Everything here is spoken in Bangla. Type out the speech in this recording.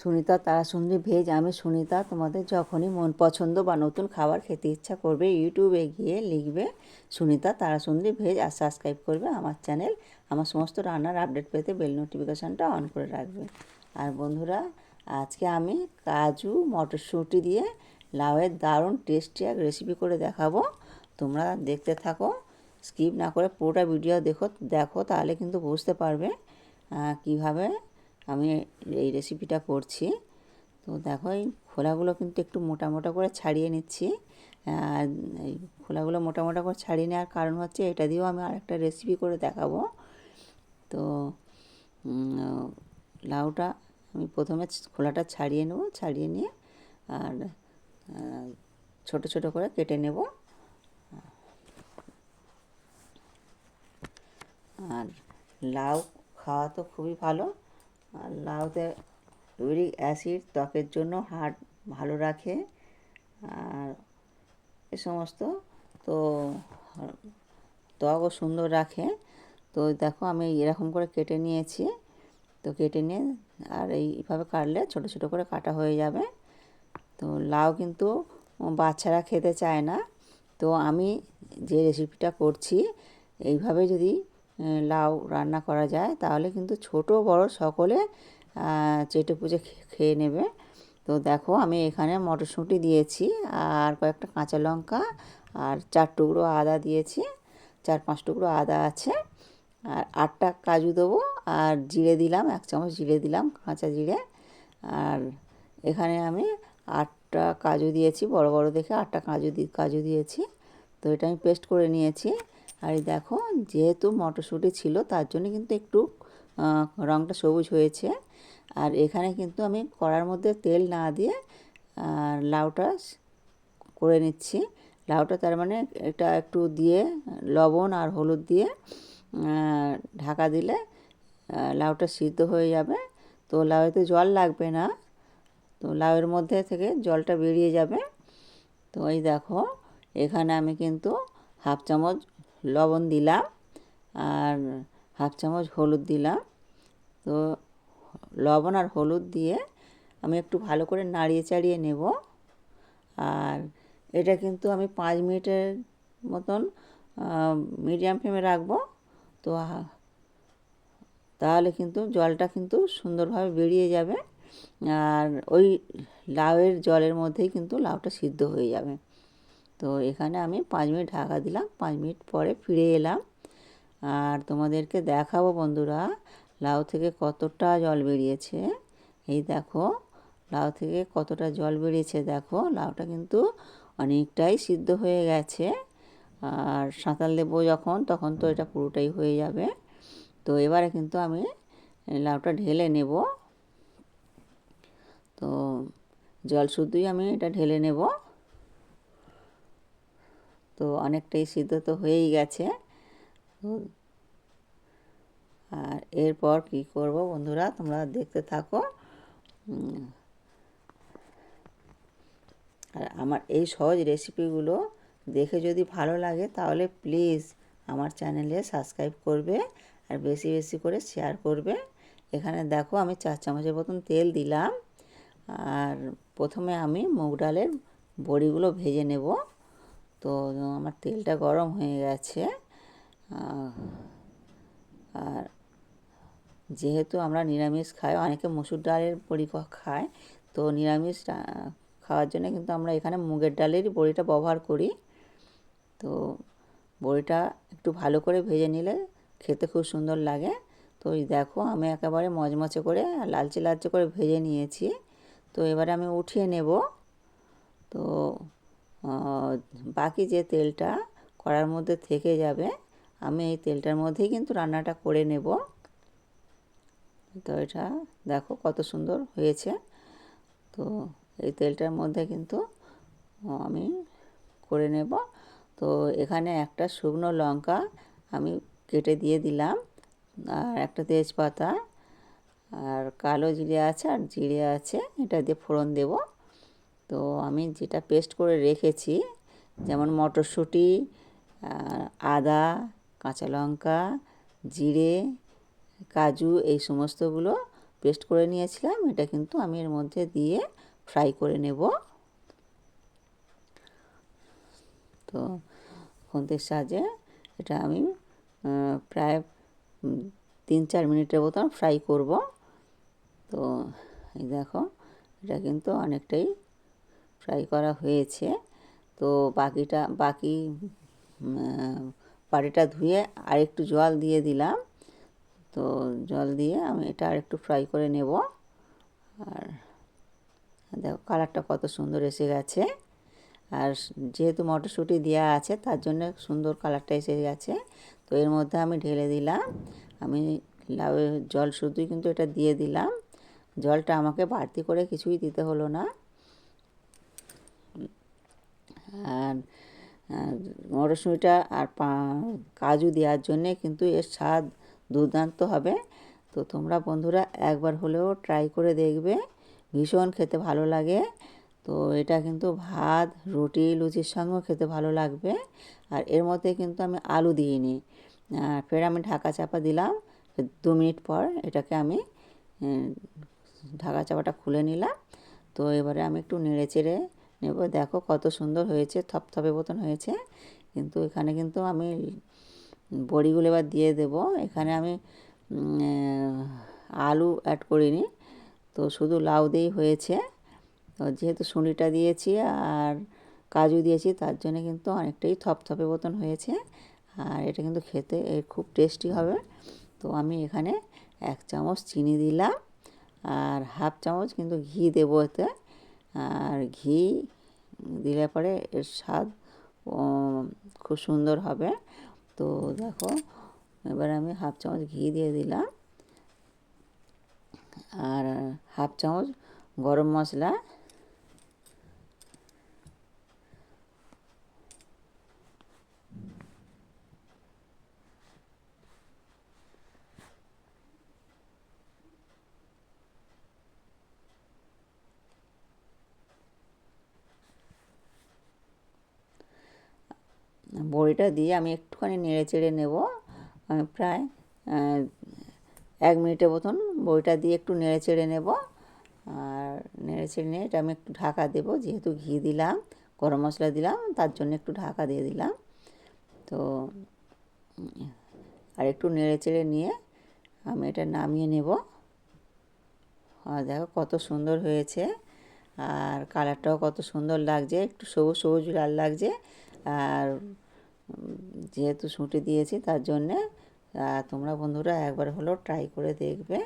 সুনিতা, তারা তারাসুন্দরী ভেজ, আমি সুনিতা, তোমাদের যখনই মন পছন্দ বা নতুন খাবার খেতে ইচ্ছা করবে ইউটিউবে গিয়ে লিখবে, সুনিতা, তারা তারাসুন্দরী ভেজ আর সাবস্ক্রাইব করবে আমার চ্যানেল আমার সমস্ত রান্নার আপডেট পেতে বেল নোটিফিকেশানটা অন করে রাখবে। আর বন্ধুরা, আজকে আমি কাজু, মটরশুঁটি দিয়ে লাউয়ের দারুণ টেস্টি এক রেসিপি করে দেখাবো। তোমরা দেখতে থাকো স্কিপ না করে পুরোটা ভিডিও দেখো দেখো, তাহলে কিন্তু বুঝতে পারবে কীভাবে আমি এই রেসিপিটা করছি। তো দেখো, এই খোলাগুলো কিন্তু একটু মোটা মোটা করে ছাড়িয়ে নিচ্ছি। আর এই খোলাগুলো মোটা মোটা করে ছাড়িয়ে নেওয়ার কারণ হচ্ছে, এটা দিয়েও আমি আরেকটা রেসিপি করে দেখাবো। তো লাউটা আমি প্রথমে খোলাটা ছাড়িয়ে নেব, ছাড়িয়ে নিয়ে আর ছোট ছোট করে কেটে নেব। আর লাউ খাওয়া তো খুবই ভালো। আর লাউতে ইউরিক অ্যাসিড, ত্বকের জন্য হার্ট ভালো রাখে, আর এ সমস্ত তো ত্বকও সুন্দর রাখে। তো দেখো আমি এরকম করে কেটে নিয়েছি। তো কেটে নিয়ে আর এইভাবে কাটলে ছোট ছোট করে কাটা হয়ে যাবে। তো লাউ কিন্তু বাচ্চারা খেতে চায় না। তো আমি যে রেসিপিটা করছি, এইভাবে যদি লাউ রান্না করা যায়, তাহলে কিন্তু ছোট বড় সকলে চেটে পুজে খেয়ে নেবে। তো দেখো আমি এখানে মটরশুঁটি দিয়েছি, আর কয়েকটা কাঁচা লঙ্কা, আর চার টুকরো আদা দিয়েছি, চার পাঁচ টুকরো আদা আছে, আর আটটা কাজু দেবো, আর জিরে দিলাম, এক চামচ জিরে দিলাম, কাঁচা জিরে। আর এখানে আমি আটটা কাজু দিয়েছি, বড় বড় দেখে আটটা কাজু দি, কাজু দিয়েছি। তো এটা আমি পেস্ট করে নিয়েছি। আর এই দেখো, যেহেতু মটরশুঁটি ছিল, তার জন্য কিন্তু একটু রঙটা সবুজ হয়েছে। আর এখানে কিন্তু আমি কড়ার মধ্যে তেল না দিয়ে আর লাউটা করে নিচ্ছি। লাউটা তার মানে এটা একটু দিয়ে, লবণ আর হলুদ দিয়ে ঢাকা দিলে লাউটা সিদ্ধ হয়ে যাবে। তো লাউতে জল লাগবে না, তো লাউয়ের মধ্যে থেকে জলটা বেরিয়ে যাবে। তো এই দেখো, এখানে আমি কিন্তু হাফ চামচ লবণ দিলাম আর হাফ চামচ হলুদ দিলাম। তো লবণ আর হলুদ দিয়ে আমি একটু ভালো করে নাড়িয়ে চাড়িয়ে নেব। আর এটা কিন্তু আমি পাঁচ মিনিটের মতন মিডিয়াম ফ্লেমে রাখব। তো তাহলে কিন্তু জলটা কিন্তু সুন্দরভাবে বেরিয়ে যাবে। আর ওই লাউয়ের জলের মধ্যেই কিন্তু লাউটা সিদ্ধ হয়ে যাবে। তো এখানে আমি পাঁচ মিনিট ঢাকা দিলাম, পাঁচ মিনিট পরে ফিরে এলাম। আর তোমাদেরকে দেখাবো বন্ধুরা, লাউ থেকে কতটা জল বেরিয়েছে। এই দেখো, লাউ থেকে কতটা জল বেরিয়েছে দেখো, লাউটা কিন্তু অনেকটাই সিদ্ধ হয়ে গেছে। আর সাঁতাল দেবো যখন, তখন তো এটা পুরোটাই হয়ে যাবে। তো এবারে কিন্তু আমি লাউটা ঢেলে নেব। তো জল শুদ্ধই আমি এটা ঢেলে নেব। তো অনেকটাই সিদ্ধ তো হয়েই গেছে। আর এরপর কি করব বন্ধুরা, তোমরা দেখতে থাকো। আর আমার এই সহজ রেসিপিগুলো দেখে যদি ভালো লাগে, তাহলে প্লিজ আমার চ্যানেলে সাবস্ক্রাইব করবে আর বেশি বেশি করে শেয়ার করবে। এখানে দেখো আমি চার চামচের মতন তেল দিলাম। আর প্রথমে আমি মুগ ডালের বড়িগুলো ভেজে নেব। তো আমার তেলটা গরম হয়ে গেছে। আর যেহেতু আমরা নিরামিষ খাই, অনেকে মসুর ডালের বড়ি খায়, তো নিরামিষ খাওয়ার জন্য কিন্তু আমরা এখানে মুগের ডালেরই বড়িটা ব্যবহার করি। তো বড়িটা একটু ভালো করে ভেজে নিলে খেতে খুব সুন্দর লাগে। তো দেখো, আমি একেবারে মচমচে করে লালচে লালচে করে ভেজে নিয়েছি। তো এবারে আমি উঠিয়ে নেব। তো বাকি যে তেলটা কড়ার মধ্যে থেকে যাবে, আমি এই তেলটার মধ্যেই কিন্তু রান্নাটা করে নেব। তো এটা দেখো কত সুন্দর হয়েছে। তো এই তেলটার মধ্যে কিন্তু আমি করে নেব। তো এখানে একটা শুকনো লঙ্কা আমি কেটে দিয়ে দিলাম, আর একটা তেজপাতা, আর কালো জিরে আছে, আর জিরে আছে, এটা দিয়ে ফোড়ন দেব। তো আমি যেটা পেস্ট করে রেখেছি, যেমন মটরশুঁটি আদা, কাঁচা লঙ্কা, জিরে, কাজু, এই সমস্তগুলো পেস্ট করে নিয়েছিলাম। এটা কিন্তু আমি এর মধ্যে দিয়ে ফ্রাই করে নেব। তো খুন্তির সাহায্যে এটা আমি প্রায় তিন চার মিনিটের মতন ফ্রাই করব। তো এই দেখো, এটা কিন্তু অনেকটাই ফ্রাই করা হয়েছে। তো বাকিটা, বাকি বাড়িটা ধুয়ে আরেকটু জল দিয়ে দিলাম। তো জল দিয়ে আমি এটা আরেকটু ফ্রাই করে নেব। আর দেখো কালারটা কত সুন্দর এসে গেছে। আর যেহেতু মটরশুঁটি দেওয়া আছে, তার জন্য সুন্দর কালারটা এসে গেছে। তো এর মধ্যে আমি ঢেলে দিলাম। আমি লাউয়ের জল শুধুই কিন্তু এটা দিয়ে দিলাম। জলটা আমাকে বাড়তি করে কিছুই দিতে হলো না। আর মটরশুঁটিটা আর কাজু দেওয়ার জন্যে কিন্তু এর স্বাদ দুর্দান্ত হবে। তো তোমরা বন্ধুরা একবার হলেও ট্রাই করে দেখবে, ভীষণ খেতে ভালো লাগে। তো এটা কিন্তু ভাত, রুটি, লুচির সঙ্গেও খেতে ভালো লাগবে। আর এর মধ্যে কিন্তু আমি আলু দিইনি। ফের আমি ঢাকা চাপা দিলাম দু মিনিট পর এটাকে আমি ঢাকা চাপাটা খুলে নিলাম। তো এবারে আমি একটু নেড়ে চেড়ে নেব দেখো কত সুন্দর হয়েছে, থপথপে মতন হয়েছে। কিন্তু এখানে কিন্তু আমি বড়িগুলো এবার দিয়ে দেব। এখানে আমি আলু অ্যাড করিনি। তো শুধু লাউ দিয়েই হয়েছে। তো যেহেতু শুঁড়িটা দিয়েছি আর কাজু দিয়েছি, তার জন্য কিন্তু অনেকটাই থপথপে মতন হয়েছে। আর এটা কিন্তু খেতে খুব টেস্টি হবে। তো আমি এখানে এক চামচ চিনি দিলাম। আর হাফ চামচ কিন্তু ঘি দেবো এতে। আর ঘি দিলে পরে এর স্বাদ খুব সুন্দর হবে। তো দেখো, এবার আমি হাফ চামচ ঘি দিয়ে দিলাম। আর হাফ চামচ গরম মশলা বড়িটা দিয়ে আমি একটুখানি নেড়ে চেড়ে নেব। প্রায় এক মিনিটের মতন বড়িটা দিয়ে একটু নেড়ে চেড়ে নেব। আর নেড়ে চেড়ে নিয়ে এটা আমি একটু ঢাকা দেব, যেহেতু ঘি দিলাম, গরম মশলা দিলাম, তার জন্য একটু ঢাকা দিয়ে দিলাম। তো, আর একটু নেড়ে চেড়ে নিয়ে আমি এটা নামিয়ে নেব। আর দেখো কত সুন্দর হয়েছে, আর কালারটাও কত সুন্দর লাগছে, একটু সবুজ সবুজ লাল লাগছে। আর যেহেতু ছুটি দিয়েছি তার জন্যে তোমরা বন্ধুরা একবার হলেও ট্রাই করে দেখবে।